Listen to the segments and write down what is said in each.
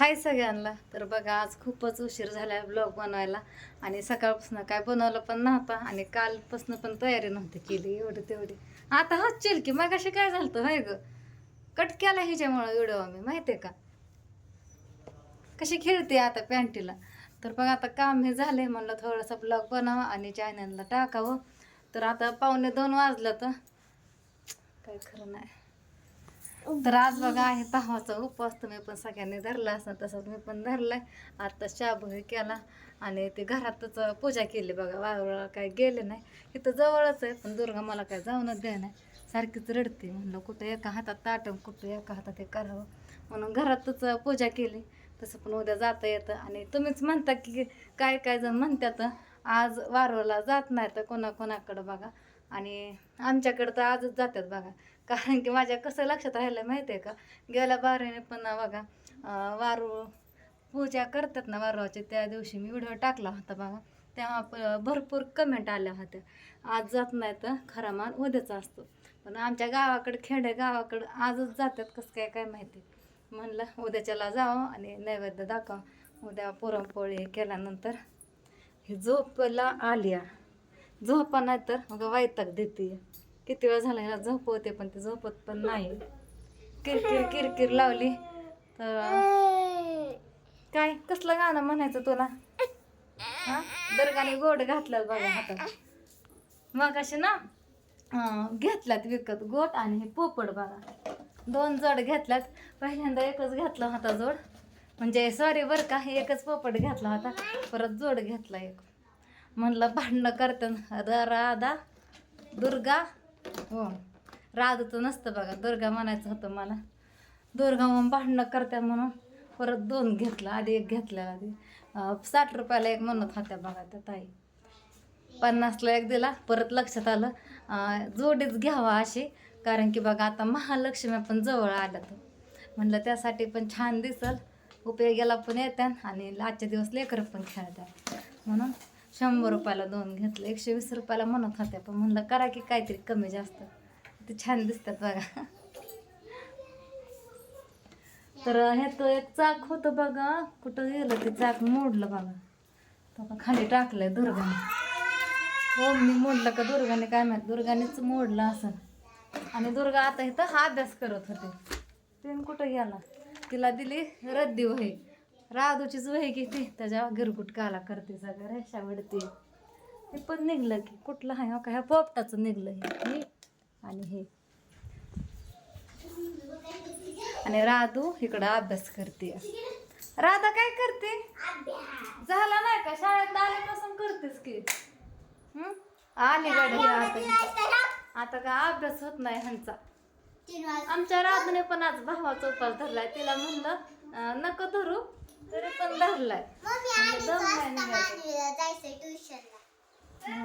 हाय सगळ्यांना. तर बघा आज खूपच उशीर झाला ब्लॉग बनवायला. आणि सकाळपासून काय बनवलं पण नव्हता आणि कालपासून पण तयारी नव्हती केली एवढी तेवढी. आता हसशील की मग अशी काय झालं हाय ग? कट केला ह्याच्यामुळं व्हिडिओ आम्ही माहिती आहे का? कशी खेळते आता पॅन्टीला. तर बघा आता काम हे झाले म्हणलं थोडंसं ब्लॉग बनावा आणि चॅनलला टाकावं. तर आता पावणे दोन वाजलं तर काय खरं नाही. तर आज बघा आहे तहावाचा उपवास तुम्ही पण सगळ्यांनी धरला असं तसं मी पण धरलाय. आता शाबू केला आणि ते घरातच पूजा केली बघा वावराला काय गेले नाही. इथं जवळच आहे पण दुर्गा मला काय जाऊनच द्या नाही. सारखीच रडते म्हणलं कुठं एका हातात ताटं कुठं एका हातात हे करावं. म्हणून घरातच पूजा केली तसं पण उद्या जाता येतं. आणि तुम्हीच म्हणता की काय काय जण म्हणतात आज वारवला जात नाही तर कोणाकोणाकडं बघा. आणि आमच्याकडं तर आजच जातात बघा. कारण की माझ्या कसं लक्षात राहिलं माहिती आहे का? गेल्या बाराने पण बघा वारू पूजा करतात ना वारूची त्या दिवशी मी व्हिडिओ टाकला होता बघा. तेव्हा भरपूर कमेंट आल्या होत्या. आज जात नाही तर खरा मान उद्याचा असतो. पण आमच्या गावाकडं खेडे गावाकडं आजच जातात कसं काय काय माहिती? म्हणलं उद्याच्याला जावं आणि नैवेद्य दाखव. उद्या पुरणपोळी केल्यानंतर ही झोपला आल्या. झोपा नाही तर मग वैताग देते. किती वेळ झाला हिला झोपवते पण ते झोपत पण नाही. किरकिर किरकिर लावली. तर काय? कसलं गाणं म्हणायचं तुला? हा? दर्गाने गोड घातलं बघा हातात मग असे ना घेतल्यात विकत गोट आणि हे पोपड बघा. दोन जोड घेतल्यात. पहिल्यांदा एकच घातला होता जोड. म्हणजे सॉरी बरं का एकच पोपट घातला होता. परत जोड घेतला एक. म्हणलं भांडणं करतात र- राधा दुर्गा हो. राधाचं नसतं बघा दुर्गा म्हणायचं होतं मला. दुर्गा मग भांडणं करत्या म्हणून परत दोन घेतलं आधी एक घेतला आधी. साठ रुपयाला एक म्हणत होत्या बघा त्या ताई. पन्नासला एक दिला परत लक्षात आलं. जोडीच घ्यावा अशी कारण की बघा आता महालक्ष्मी पण जवळ आल्या तर. म्हणलं त्यासाठी पण छान दिसल उपयोगाला पण येतात आणि आजच्या दिवस लेकरं पण खेळतात. म्हणून शंभर रुपयाला दोन घेतलं एकशे वीस रुपयाला म्हणत होत्या पण म्हणलं करा की काहीतरी कमी जास्त. ते छान दिसतात बघा. तर हे तो एक चाक होतं बघा कुठं गेलं ते चाक मोडलं बघा. तो का खाली टाकलं दुर्गाने. हो मी मोडलं का दुर्गाने काय माहीत दुर्गानेच मोडलं असं. आणि दुर्गा आता इथं हा अभ्यास करत होते. तेन कुठं गेला? तिला दिली रद्दी वही. राधूचीच वही घेते त्याच्या गिरगुट काला करते सगळं रेषावडते हे पण निघलं की कुठलं आहे हो का? ह्या पोपटाचं निघलं हे. आणि हे. आणि राधू इकडं अभ्यास करते. राधा काय करते? झाला नाही का? शाळेत आल्यापासून करतेस की. आली गाडी आता. आता का अभ्यास होत नाही ह्यांचा. आमच्या राधूने पण आज भावाचा उपास धरलाय. तिला म्हणलं नको धरू. तरी पण धरलाय.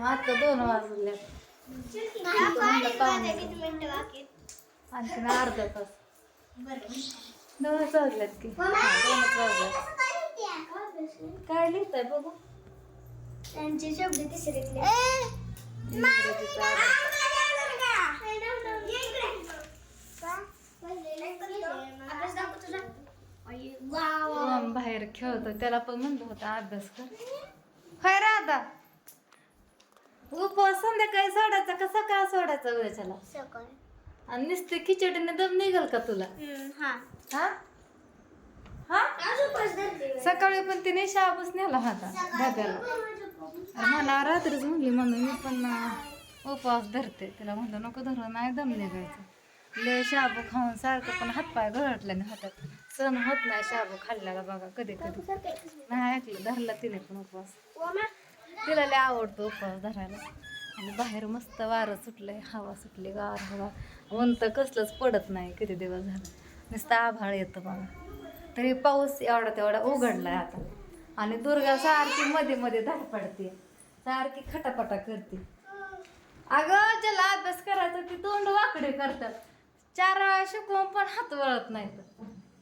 आता दोन वाजले. आणखीन अर्धा तास. दोनच वाजल्यात की. दोनच वाजल्यात काय लिहिताय बघू. त्यांचे शब्द तिसरीतले इंग्रजीचा ओम बाहेर खेळतो त्याला पण म्हणलं होतं अभ्यास कर. हाय राधा. उपवास संध्याकाळी सोडायचा का सकाळ सोडायचा वेळच्याला? आणि नुसते खिचडीने दम निघल का तुला? हा. हा? सकाळी पण तिने शाबूस नेला होता डब्याला आणि मला रात्रीच म्हणली म्हणून मी पण उपवास धरते. तिला म्हणलं नको धरू नाही दम निघायचं. लय शाबू खाऊन सारखं पण हातपाय गळटल्याने हातात. सण होत नाही शाबू खाल्ल्याला बघा कधी कधी नाही ऐकलं धरला तिने पण उपवास. तिला लय आवडतो उपवास धरायला. आणि बाहेर मस्त वारं सुटलंय हवा सुटली गार हवा. ऊन तर कसलंच पडत नाही किती दिवस झालं. नुसतं आभाळ येतं बघा. तरी पाऊस एवढा तेवढा उघडलाय आता. आणि दुर्गा सारखी मध्ये मध्ये धार पडते. सारखी खटापटा करते. अगं ज्याला अभ्यास करायचा ती तोंड वाकडे करतात. चार वेळा शिकवून पण हात वळत नाहीत.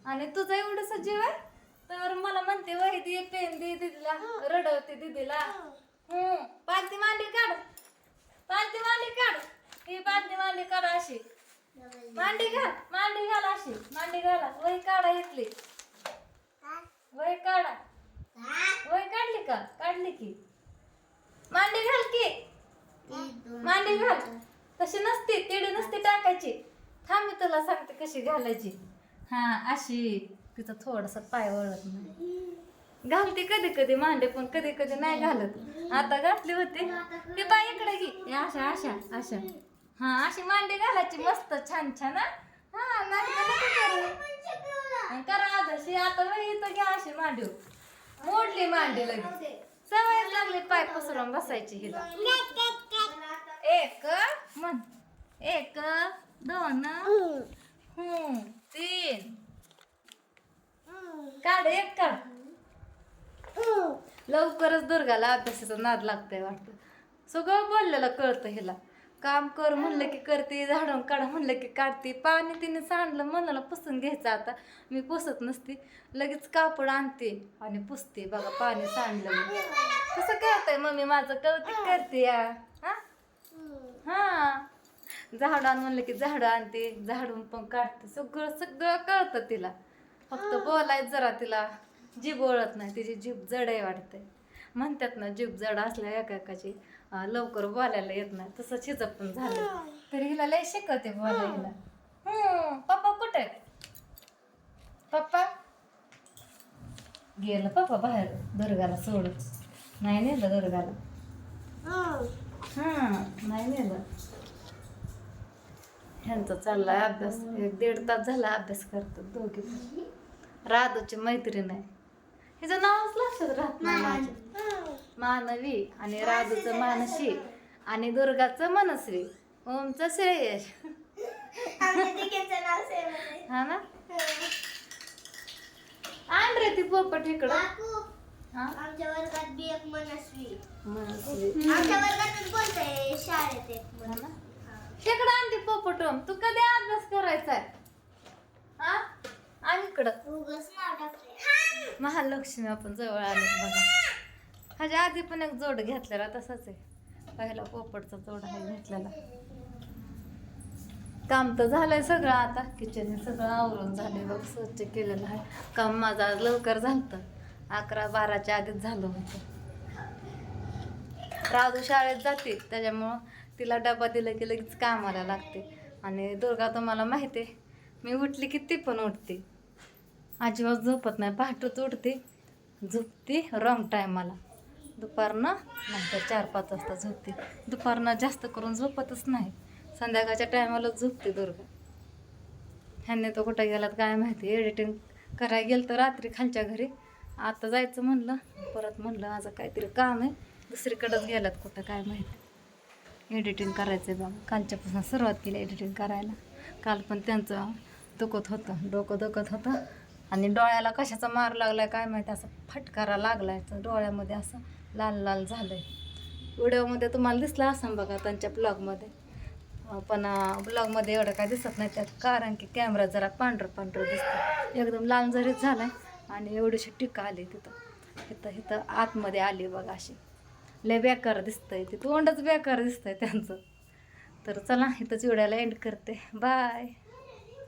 आणि तुझं एवढं सजीव आहे? तर मला म्हणते वही दे पेन दे दिदीला. रडवते दिदीला. हम्म. पालती मांडी काढ. पालती मांडी काढ. ही पालती मांडी काढ अशी. मांडी घाल. मांडी घाल अशी. मांडी घाला. वही काढा घेतली हा वय काढा. वय काढली का? काढली की. मांडी घाल की. मांडी घाल. तशी नसते. तिडी नसते टाकायची. थांब मी तुला सांगते कशी घालायची. हा अशी तिचं थोडस पाय वळत नाही. घालते कधी कधी मांडे पण कधी कधी नाही घालत. आता घातली होती. ती बाई इकडे घे. अशा अशा अशा. हा अशी मांडी घालायची मस्त छान छान हा. हा नको करू. आदर्शी आता इथं घ्या अशी मांडीव मोडली मांडी लगेच. सवय लागली पाय पसरून बसायची हिला. एक म्हण. एक दोन. हम्म तीन काढ एक काढ लवकरच अभ्यासाचा नाद लागतंय वाटतं. सगळं बोललेलं कळतं हिला. काम कर म्हणलं की करते झाडून काढा म्हणलं की काढते. पाणी तिने सांडलं मनाला पुसून घ्यायचं आता. मी पुसत नसते. लगेच कापड आणते आणि पुसते. बघा पाणी सांडलं कसं कळतंय मम्मी माझं. कौतिक करते या. हा? हा. झाड आण म्हणलं की झाडं आणते. झाडून पण काढते. सगळं सगळं कळतं तिला. फक्त बोलायचं जरा तिला. जीभ ओळत नाही. तिची जीभ जड आहे वाटते म्हणतात ना जीभ जड असल्या एका एकाची अं, लवकर बोलायला येत नाही. तसं हिचं पण झालं. तरी हिला लय शिकवते बोलायला. हम्म. पप्पा कुठे? पप्पा? गेलं पप्पा बाहेर दुर्गाला सोडून. नाही नेलं दुर्गाला. हा. नाही नेलं. ह्यांचा चाललाय अभ्यास. एक दीड तास झाला अभ्यास करतात दोघे. राधूची मैत्रीण आहे. हिचं नावच लक्षात राहत नाही. माझ्या. मानवी आणि राधूचं मानसी आणि दुर्गाचं मनस्वी. ओमचं श्रेयश. हा ना? आण रे ती पोपट इकडं. हा? आमच्या वर्गात बी एक मनस्वी. मनस्वी. आमच्या वर्गातच बोलतोय शाळेत एक हा मन ना इकडं आणते पोपटोम तू कधी अभ्यास करायचा आहे हा? आणि इकडं. महालक्ष्मी आपण जवळ आलो बघा. ह्याच्या आधी पण एक जोड घेतलेला तसाच आहे. पहिला पोपटचा जोड आहे घेतलेला. काम तर झालंय सगळं आता. किचन सगळं आवरून झाले बघ स्वच्छ केलेलं आहे. काम माझं आज लवकर झालं अकरा बाराच्या आधीच झालं होतं. राधू शाळेत जाते त्याच्यामुळं तिला डबा दिला की लगेच कामाला लागते. आणि दुर्गा तुम्हाला माहिती आहे मी उठली की ती पण उठते. अजिबात झोपत नाही पहाटच उठते झोपते रॉंग टायमाला दुपारनं नंतर चार पाच वाजता झोपते. दुपारनं जास्त करून झोपतच नाही. संध्याकाळच्या टायमाला झोपते दुर्गा. ह्याने तो कुठं गेलात काय माहिती? एडिटिंग करायला गेलं तर रात्री खालच्या घरी. आता जायचं म्हणलं परत म्हणलं माझं काहीतरी काम आहे. दुसरीकडंच गेलात कुठं काय माहिती? एडिटिंग करायचं आहे बाबा कालच्यापासून सुरुवात केली एडिटिंग करायला. काल पण त्यांचं दुखत होतं. डोकं दुखत होतं. आणि डोळ्याला कशाचा मार लागलाय काय माहिती? असं फटकारा लागलाय. डोळ्यामध्ये असं लाल लाल झालं आहे व्हिडिओमध्ये तुम्हाला दिसला असं बघा त्यांच्या ब्लॉगमध्ये पण ब्लॉगमध्ये एवढं काय दिसत नाही त्यात कारण की कॅमेरा जरा पांढरं पांढरं दिसतं एकदम लाल जरीच झालाय आणि एवढीशी टिका आली तिथं. इथं इथं आतमध्ये आली बघा अशी. लय बेकार दिसतंय ते. तोंडच बेकार दिसतंय त्यांचं. तर चला इथंच व्हिडिओला एंड करते. बाय